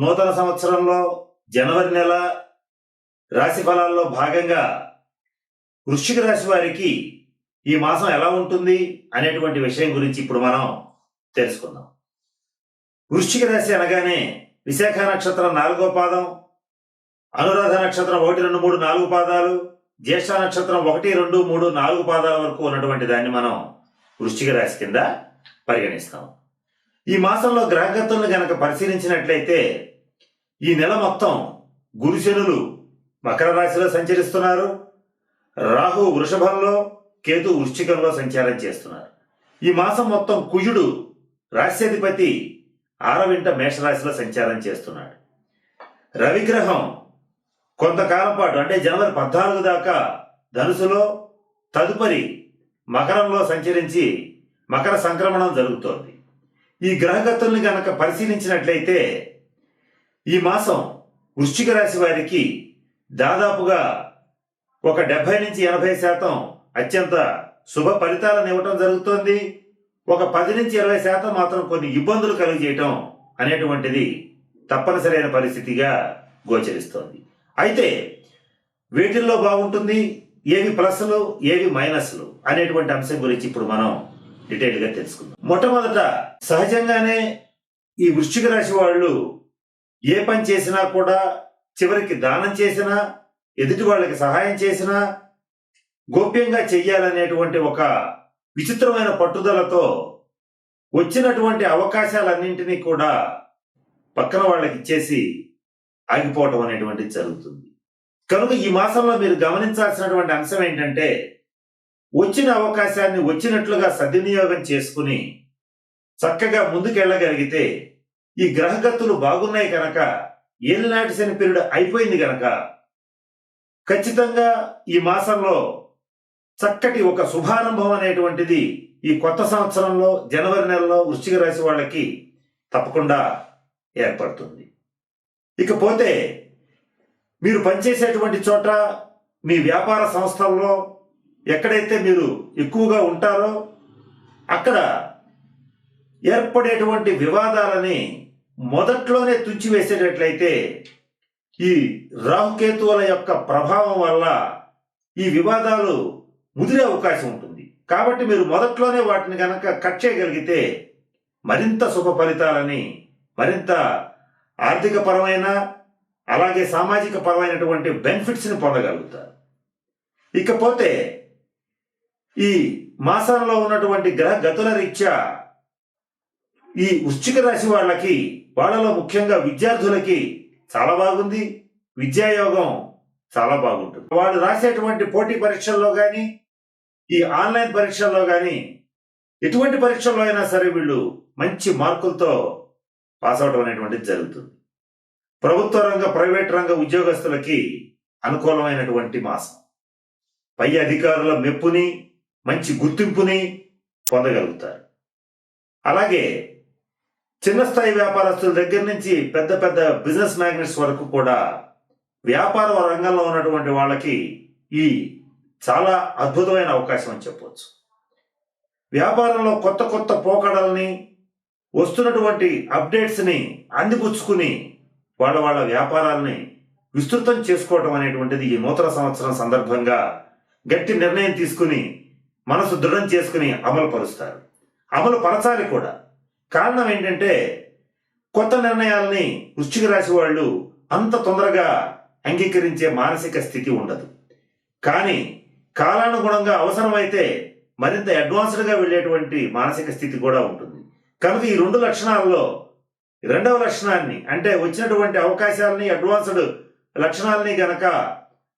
నూతన సంవత్సరంలో జనవరి నెల రాశి ఫలాల్లో భాగంగా వృశ్చిక రాశి వారికి ఈ మాసం ఎలా ఉంటుంది అనేటువంటి విషయం గురించి ఇప్పుడు మనం తెలుసుకుందాం. వృశ్చిక రాశి అనగానే విశాఖ నక్షత్రం నాలుగో పాదం అనురాధ నక్షత్రం ఒకటి రెండు మూడు నాలుగు పాదాలు జ్యేష్ఠ నక్షత్రం ఒకటి రెండు మూడు నాలుగు పాదాల వరకు ఉన్నటువంటి దాన్ని మనం వృశ్చిక రాశి కింద పరిగణిస్తాం. ఈ మాసంలో గ్రహగతులను గనక పరిశీలించినట్లయితే ఈ నెల మొత్తం గురుశనులు మకర రాశిలో సంచరిస్తున్నారు. రాహు వృషభంలో కేతు వృశ్చికంలో సంచారం చేస్తున్నారు. ఈ మాసం మొత్తం కుజుడు రాశ్యాధిపతి ఆరవింట మేషరాశిలో సంచారం చేస్తున్నాడు. రవిగ్రహం కొంతకాలం పాటు అంటే జనవరి పద్నాలుగు దాకా ధనుసులో తదుపరి మకరంలో సంచరించి మకర సంక్రమణం జరుగుతోంది. ఈ గ్రహగతుల్ని గనక పరిశీలించినట్లయితే ఈ మాసం వృశ్చిక రాశి వారికి దాదాపుగా ఒక డెబ్బై నుంచి ఎనభై శాతం అత్యంత శుభ ఫలితాలను ఇవ్వటం జరుగుతోంది. ఒక పది నుంచి ఇరవై శాతం మాత్రం కొన్ని ఇబ్బందులు కలిగజేయటం అనేటువంటిది తప్పనిసరైన పరిస్థితిగా గోచరిస్తోంది. అయితే వీటిల్లో బాగుంటుంది ఏవి ప్లస్లు ఏవి మైనస్లు అనేటువంటి అంశం గురించి ఇప్పుడు మనం డీటెయిల్గా తెలుసుకుందాం. మొట్టమొదట సహజంగానే ఈ వృశ్చిక రాశి వాళ్ళు ఏ పని చేసినా కూడా చివరికి దానం చేసినా ఎదుటి వాళ్ళకి సహాయం చేసినా గోప్యంగా చెయ్యాలనేటువంటి ఒక విచిత్రమైన పట్టుదలతో వచ్చినటువంటి అవకాశాలన్నింటినీ కూడా పక్కన వాళ్ళకి ఇచ్చేసి ఆగిపోవటం అనేటువంటిది జరుగుతుంది. కనుక ఈ మాసంలో మీరు గమనించాల్సినటువంటి అంశం ఏంటంటే వచ్చిన అవకాశాన్ని వచ్చినట్లుగా సద్వినియోగం చేసుకుని చక్కగా ముందుకెళ్ళగలిగితే ఈ గ్రహగతులు బాగున్నాయి కనుక ఏలినాటి శని పీరియడ్ అయిపోయింది కనుక ఖచ్చితంగా ఈ మాసంలో చక్కటి ఒక శుభారంభం అనేటువంటిది ఈ కొత్త సంవత్సరంలో జనవరి నెలలో వృశ్చిక రాశి వాళ్ళకి తప్పకుండా ఏర్పడుతుంది. ఇకపోతే మీరు పనిచేసేటువంటి చోట మీ వ్యాపార సంస్థల్లో ఎక్కడైతే మీరు ఎక్కువగా ఉంటారో అక్కడ ఏర్పడేటువంటి వివాదాలని మొదట్లోనే తుంచివేసేటట్లయితే ఈ రాహుకేతువుల యొక్క ప్రభావం వల్ల ఈ వివాదాలు ముదిరే అవకాశం ఉంటుంది. కాబట్టి మీరు మొదట్లోనే వాటిని కనుక కట్ చేయగలిగితే మరింత శుభ ఫలితాలని మరింత ఆర్థిక పరమైన అలాగే సామాజిక పరమైనటువంటి బెనిఫిట్స్ని పొందగలుగుతారు. ఇకపోతే ఈ మాసంలో ఉన్నటువంటి గ్రహ గతుల రీత్యా ఈ వృశ్చిక రాశి వాళ్ళకి వాళ్ళలో ముఖ్యంగా విద్యార్థులకి చాలా బాగుంది. విద్యాయోగం చాలా బాగుంటుంది. వాళ్ళు రాసేటువంటి పోటీ పరీక్షల్లో కానీ ఈ ఆన్లైన్ పరీక్షల్లో కానీ ఎటువంటి పరీక్షల్లో అయినా సరే వీళ్ళు మంచి మార్కులతో పాస్ అవడం అనేటువంటిది జరుగుతుంది. ప్రభుత్వ రంగ ప్రైవేట్ రంగ ఉద్యోగస్తులకి అనుకూలమైనటువంటి మాసం. పై అధికారుల మెప్పుని మంచి గుర్తింపుని పొందగలుగుతారు. అలాగే చిన్న స్థాయి వ్యాపారస్తుల దగ్గర నుంచి పెద్ద పెద్ద బిజినెస్ మ్యాగ్నెట్స్ వరకు కూడా వ్యాపార రంగంలో ఉన్నటువంటి వాళ్ళకి ఈ చాలా అద్భుతమైన అవకాశం అని చెప్పవచ్చు వ్యాపారంలో కొత్త కొత్త పోకడల్ని వస్తున్నటువంటి అప్డేట్స్ని అందిపుచ్చుకుని వాళ్ళ వాళ్ళ వ్యాపారాలని విస్తృతం చేసుకోవటం అనేటువంటిది ఈ నూతన సంవత్సరం సందర్భంగా గట్టి నిర్ణయం తీసుకుని మనసు దృఢం చేసుకుని అమలు పరుస్తారు అమలు పరచాలి కూడా. కారణం ఏంటంటే కొత్త నిర్ణయాల్ని వృశ్చిక రాశి వాళ్ళు అంత తొందరగా అంగీకరించే మానసిక స్థితి ఉండదు. కానీ కాలానుగుణంగా అవసరమైతే మరింత అడ్వాన్స్డ్గా వెళ్ళేటువంటి మానసిక స్థితి కూడా ఉంటుంది. కనుక ఈ రెండు లక్షణాల్లో రెండవ లక్షణాన్ని అంటే వచ్చినటువంటి అవకాశాలని అడ్వాన్స్డ్ లక్షణాలని గనక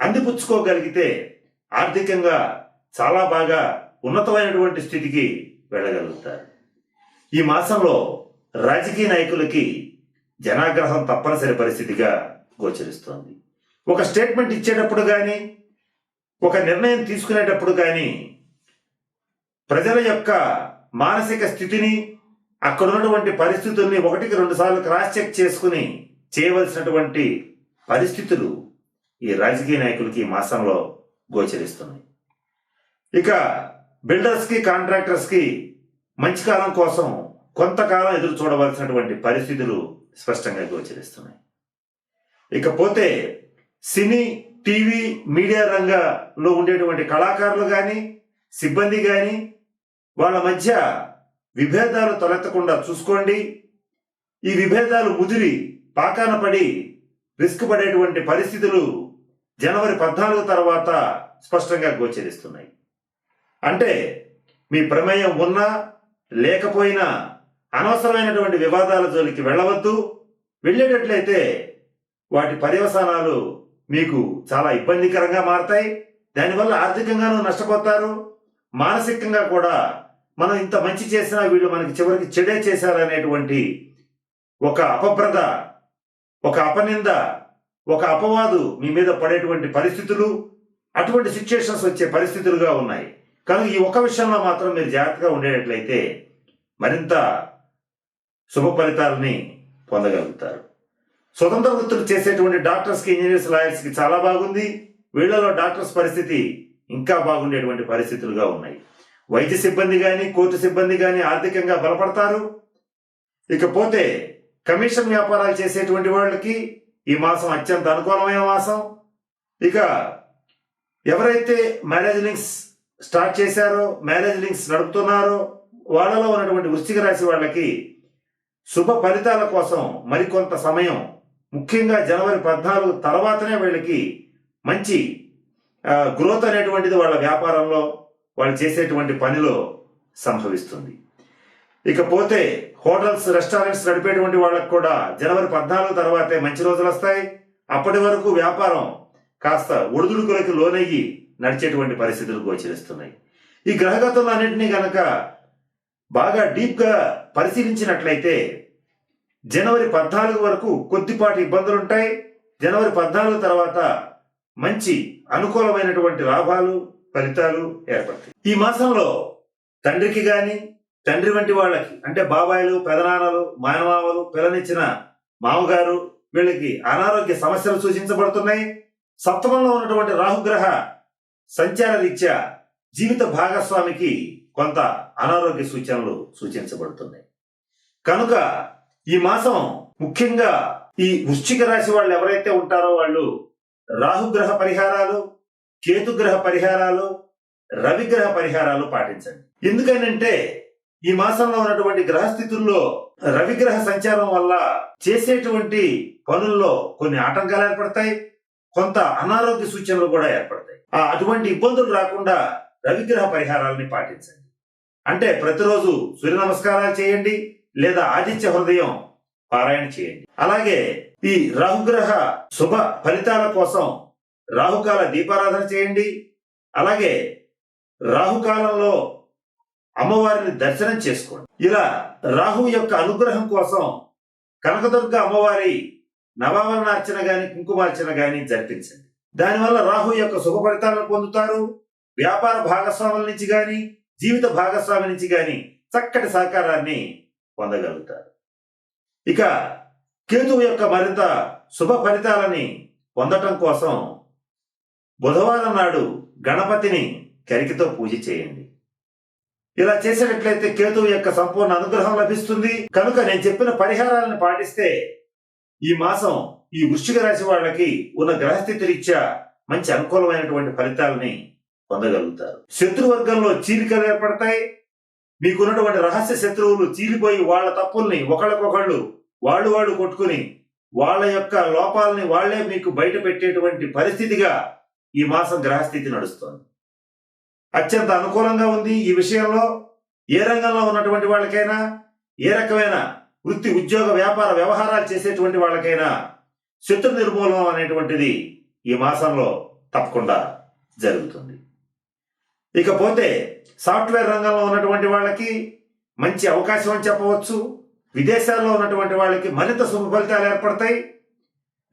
అందిపుచ్చుకోగలిగితే ఆర్థికంగా చాలా బాగా ఉన్నతమైనటువంటి స్థితికి వెళ్ళగలుగుతారు. ఈ మాసంలో రాజకీయ నాయకులకి జనాగ్రహం తప్పనిసరి పరిస్థితిగా గోచరిస్తోంది. ఒక స్టేట్మెంట్ ఇచ్చేటప్పుడు కానీ ఒక నిర్ణయం తీసుకునేటప్పుడు కానీ ప్రజల యొక్క మానసిక స్థితిని అక్కడ ఉన్నటువంటి పరిస్థితుల్ని ఒకటికి రెండు సార్లు క్రాస్ చెక్ చేసుకుని చేయవలసినటువంటి పరిస్థితులు ఈ రాజకీయ నాయకులకి ఈ మాసంలో గోచరిస్తున్నాయి. ఇక బిల్డర్స్కి కాంట్రాక్టర్స్కి మంచి కాలం కోసం కొంతకాలం ఎదురు చూడవలసినటువంటి పరిస్థితులు స్పష్టంగా గోచరిస్తున్నాయి ఇకపోతే సినీ టీవీ మీడియా రంగంలో ఉండేటువంటి కళాకారులు కానీ సిబ్బంది కానీ వాళ్ళ మధ్య విభేదాలు తలెత్తకుండా చూసుకోండి. ఈ విభేదాలు ముదిరి పాకాన పడి రిస్క్ పడేటువంటి పరిస్థితులు జనవరి పద్నాలుగు తర్వాత స్పష్టంగా గోచరిస్తున్నాయి అంటే మీ ప్రమేయం ఉన్నా లేకపోయినా అనవసరమైనటువంటి వివాదాల జోలికి వెళ్ళవద్దు. వెళ్ళేటట్లయితే వాటి పర్యవసానాలు మీకు చాలా ఇబ్బందికరంగా మారతాయి. దానివల్ల ఆర్థికంగానూ నష్టపోతారు. మానసికంగా కూడా మనం ఇంత మంచి చేసినా వీళ్ళు మనకి చివరికి చెడే చేశారనేటువంటి ఒక అపభ్రత ఒక అపనింద ఒక అపవాదు మీ మీద పడేటువంటి పరిస్థితులు అటువంటి సిచ్యుయేషన్స్ వచ్చే పరిస్థితులుగా ఉన్నాయి. కనుక ఈ ఒక విషయంలో మాత్రం మీరు జాగ్రత్తగా ఉండేటట్లయితే మరింత శుభ ఫలితాలని పొందగలుగుతారు. స్వతంత్ర వృత్తులు చేసేటువంటి డాక్టర్స్కి ఇంజనీర్స్ లాయర్స్కి చాలా బాగుంది. వీళ్ళలో డాక్టర్స్ పరిస్థితి ఇంకా బాగుండేటువంటి పరిస్థితులుగా ఉన్నాయి. వైద్య సిబ్బంది కానీ కోర్టు సిబ్బంది కానీ ఆర్థికంగా బలపడతారు. ఇకపోతే కమిషన్ వ్యాపారాలు చేసేటువంటి వాళ్ళకి ఈ మాసం అత్యంత అనుకూలమైన మాసం. ఇక ఎవరైతే మ్యారేజ్ లింక్స్ స్టార్ట్ చేశారో మ్యారేజ్ లింక్స్ నడుపుతున్నారో. వాళ్ళలో ఉన్నటువంటి వృశ్చిక రాశి వాళ్ళకి శుభ ఫలితాల కోసం మరికొంత సమయం ముఖ్యంగా జనవరి పద్నాలుగు తర్వాతనే వీళ్ళకి మంచి గ్రోత్ అనేటువంటిది వాళ్ళ వ్యాపారంలో వాళ్ళు చేసేటువంటి పనిలో సంభవిస్తుంది. ఇకపోతే హోటల్స్ రెస్టారెంట్స్ నడిపేటువంటి వాళ్ళకు కూడా జనవరి పద్నాలుగు తర్వాతే మంచి రోజులు వస్తాయి. అప్పటి వరకు వ్యాపారం కాస్త ఒడిదుడుకులకి లోనయ్యి నడిచేటువంటి పరిస్థితులు గోచరిస్తున్నాయి. ఈ గ్రహగతులు అన్నింటినీ గనక బాగా డీప్గా పరిశీలించినట్లయితే జనవరి పద్నాలుగు వరకు కొద్దిపాటి ఇబ్బందులు ఉంటాయి జనవరి పద్నాలుగు తర్వాత మంచి అనుకూలమైనటువంటి లాభాలు ఫలితాలు ఏర్పడతాయి. ఈ మాసంలో తండ్రికి గాని తండ్రి వంటి వాళ్ళకి అంటే బాబాయిలు పెదనాన్నలు మానమామలు పిల్లనిచ్చిన మామగారు వీళ్ళకి అనారోగ్య సమస్యలు సూచించబడుతున్నాయి. సప్తమంలో ఉన్నటువంటి రాహుగ్రహ సంచార రీత్యా జీవిత భాగస్వామికి కొంత అనారోగ్య సూచనలు సూచించబడుతున్నాయి. కనుక ఈ మాసం ముఖ్యంగా ఈ వృశ్చిక రాశి వాళ్ళు ఎవరైతే ఉంటారో వాళ్ళు రాహుగ్రహ పరిహారాలు కేతుగ్రహ పరిహారాలు రవిగ్రహ పరిహారాలు పాటించండి. ఎందుకనంటే ఈ మాసంలో ఉన్నటువంటి గ్రహస్థితుల్లో రవిగ్రహ సంచారం వల్ల చేసేటువంటి పనుల్లో కొన్ని ఆటంకాలు ఏర్పడతాయి. కొంత అనారోగ్య సూచనలు కూడా ఏర్పడతాయి. ఆ అటువంటి ఇబ్బందులు రాకుండా రవిగ్రహ పరిహారాలని పాటించండి. అంటే ప్రతిరోజు సూర్య నమస్కారాలు చేయండి లేదా ఆదిత్య హృదయం పారాయణ చేయండి. అలాగే ఈ రాహుగ్రహ శుభ ఫలితాల కోసం రాహుకాల దీపారాధన చేయండి. అలాగే రాహుకాలంలో అమ్మవారిని దర్శనం చేసుకోండి. ఇలా రాహు యొక్క అనుగ్రహం కోసం కనకదుర్గ అమ్మవారి నవావరణార్చన గాని కుంకుమార్చన గాని జరిపించండి. దానివల్ల రాహు యొక్క శుభ ఫలితాలను పొందుతారు. వ్యాపార భాగస్వాముల నుంచి గాని జీవిత భాగస్వామి నుంచి గాని చక్కటి సహకారాన్ని పొందగలుగుతారు. ఇక కేతువు యొక్క మరింత శుభ ఫలితాలని పొందటం కోసం బుధవారం నాడు గణపతిని కరికితో పూజ చేయండి. ఇలా చేసేటట్లయితే కేతువు యొక్క సంపూర్ణ అనుగ్రహం లభిస్తుంది. కనుక నేను చెప్పిన పరిహారాలను పాటిస్తే ఈ మాసం ఈ వృశ్చిక రాశి వాళ్ళకి ఉన్న గ్రహస్థితి రీత్యా మంచి అనుకూలమైనటువంటి ఫలితాలని పొందగలుగుతారు. శత్రువర్గంలో చీలికలు ఏర్పడతాయి. మీకున్నటువంటి రహస్య శత్రువులు చీలిపోయి వాళ్ళ తప్పుల్ని ఒకళ్ళకొకళ్ళు వాళ్ళు వాళ్ళు కొట్టుకుని వాళ్ళ యొక్క లోపాలని వాళ్ళే మీకు బయట పెట్టేటువంటి పరిస్థితిగా ఈ మాసం గ్రహస్థితి నడుస్తోంది. అత్యంత అనుకూలంగా ఉంది ఈ విషయంలో. ఏ రంగంలో ఉన్నటువంటి వాళ్ళకైనా ఏ రకమైన వృత్తి ఉద్యోగ వ్యాపార వ్యవహారాలు చేసేటువంటి వాళ్ళకైనా శత్రు నిర్మూలనం అనేటువంటిది ఈ మాసంలో తప్పకుండా జరుగుతుంది. ఇకపోతే సాఫ్ట్వేర్ రంగంలో ఉన్నటువంటి వాళ్ళకి మంచి అవకాశం అని చెప్పవచ్చు. విదేశాల్లో ఉన్నటువంటి వాళ్ళకి మరింత శుభ ఫలితాలు ఏర్పడతాయి.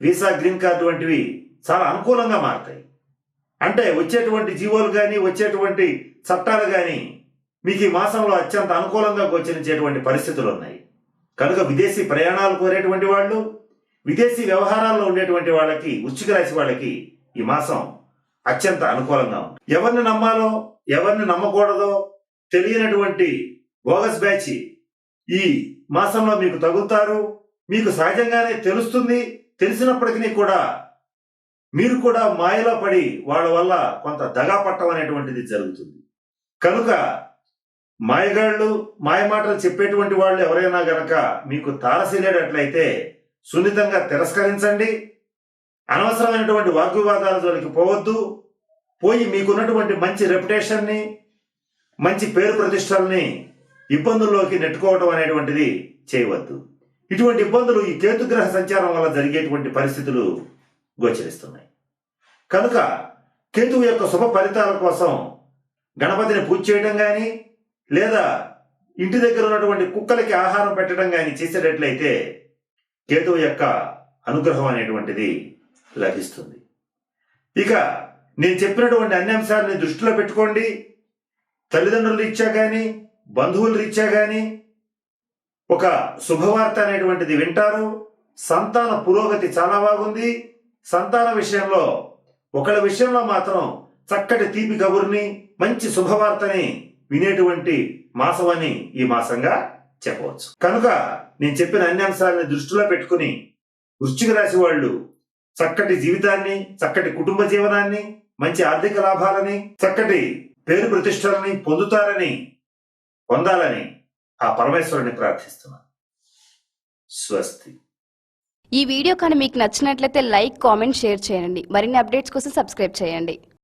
వీసా గ్రీన్ కార్డు వంటివి చాలా అనుకూలంగా మారతాయి. అంటే వచ్చేటువంటి జీవోలు కానీ వచ్చేటువంటి చట్టాలు కానీ మీకు ఈ మాసంలో అత్యంత అనుకూలంగా గోచరించేటువంటి పరిస్థితులు ఉన్నాయి. కనుక విదేశీ ప్రయాణాలు కోరేటువంటి వాళ్ళు విదేశీ వ్యవహారాల్లో ఉండేటువంటి వాళ్ళకి వృశ్చిక రాశి వాళ్ళకి ఈ మాసం అత్యంత అనుకూలంగా ఉంది ఎవరిని నమ్మాలో ఎవరిని నమ్మకూడదో తెలియనటువంటి బోగస్ బ్యాచ్ ఈ మాసంలో మీకు తగులుతారు. మీకు సహజంగానే తెలుస్తుంది. తెలిసినప్పటికీ కూడా మీరు కూడా మాయలో పడి వాళ్ళ వల్ల కొంత దగా పట్టం అనేటువంటిది జరుగుతుంది. కనుక మాయగాళ్ళు మాయమాటలు చెప్పేటువంటి వాళ్ళు ఎవరైనా గనక మీకు తారసిల్లేటట్లయితే సున్నితంగా తిరస్కరించండి. అనవసరమైనటువంటి వాగ్వివాదాల జోలికి పోవద్దు. పోయి మీకున్నటువంటి మంచి రెప్యుటేషన్ని మంచి పేరు ప్రతిష్టల్ని ఇబ్బందుల్లోకి నెట్టుకోవడం అనేటువంటిది చేయవద్దు. ఇటువంటి ఇబ్బందులు ఈ కేతుగ్రహ సంచారం వల్ల జరిగేటువంటి పరిస్థితులు గోచరిస్తున్నాయి. కనుక కేతువు యొక్క శుభ ఫలితాల కోసం గణపతిని పూజ చేయడం కానీ లేదా ఇంటి దగ్గర ఉన్నటువంటి కుక్కలకి ఆహారం పెట్టడం కానీ చేసేటట్లయితే కేతువు యొక్క అనుగ్రహం అనేటువంటిది లభిస్తుంది. ఇక నేను చెప్పినటువంటి అన్ని అంశాలని దృష్టిలో పెట్టుకోండి. తల్లిదండ్రులు రీత్యా కానీ బంధువులు రీత్యా కానీ ఒక శుభవార్త అనేటువంటిది వింటారు. సంతాన పురోగతి చాలా బాగుంది. సంతాన విషయంలో ఒకళ్ళ విషయంలో మాత్రం చక్కటి తీపి కబుర్ని మంచి శుభవార్తని వినేటువంటి మాసం అని ఈ మాసంగా చెప్పవచ్చు. కనుక నేను చెప్పిన అన్ని అంశాలని దృష్టిలో పెట్టుకుని వృశ్చిక రాశి వాళ్ళు చక్కటి జీవితాన్ని చక్కటి కుటుంబ జీవనాన్ని మంచి ఆర్థిక లాభాలని చక్కటి పేరు ప్రతిష్టలని పొందుతారని పొందాలని ఆ పరమేశ్వరుని ప్రార్థిస్తున్నాను. స్వస్తి. ఈ వీడియో కానీ మీకు నచ్చినట్లయితే లైక్ కామెంట్ షేర్ చేయండి. మరిన్ని అప్డేట్స్ కోసం సబ్స్క్రైబ్ చేయండి.